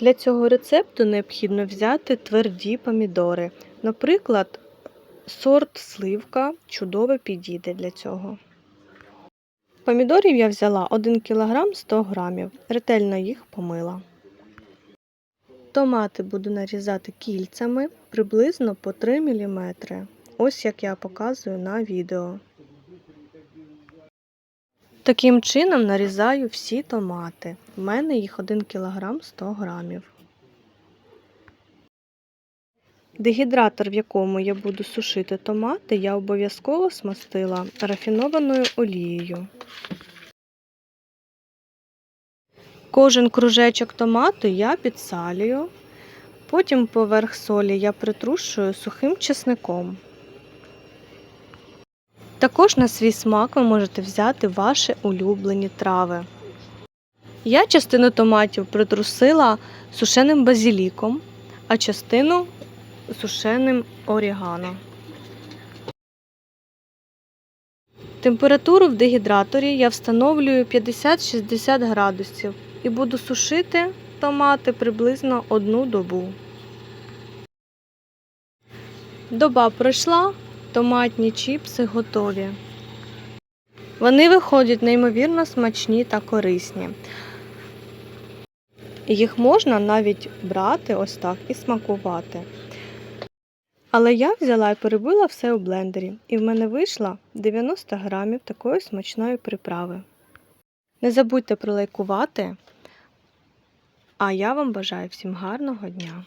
Для цього рецепту необхідно взяти тверді помідори. Наприклад, сорт сливка чудово підійде для цього. Помідорів я взяла 1 кг 100 г. Ретельно їх помила. Томати буду нарізати кільцями приблизно по 3 мм. Ось як я показую на відео. Таким чином нарізаю всі томати. У мене їх 1 кг 100 г. Дегідратор, в якому я буду сушити томати, я обов'язково смастила рафінованою олією. Кожен кружечок томату я підсалюю, потім поверх солі я притрушую сухим чесником. Також на свій смак ви можете взяти ваші улюблені трави. Я частину томатів притрусила сушеним базіліком, а частину сушеним орігано. Температуру в дегідраторі я встановлюю 50-60 градусів і буду сушити томати приблизно одну добу. Доба пройшла, томатні чіпси готові. Вони виходять неймовірно смачні та корисні. Їх можна навіть брати ось так і смакувати. Але я взяла і перебила все у блендері, і в мене вийшло 90 грамів такої смачної приправи. Не забудьте пролайкувати, а я вам бажаю всім гарного дня!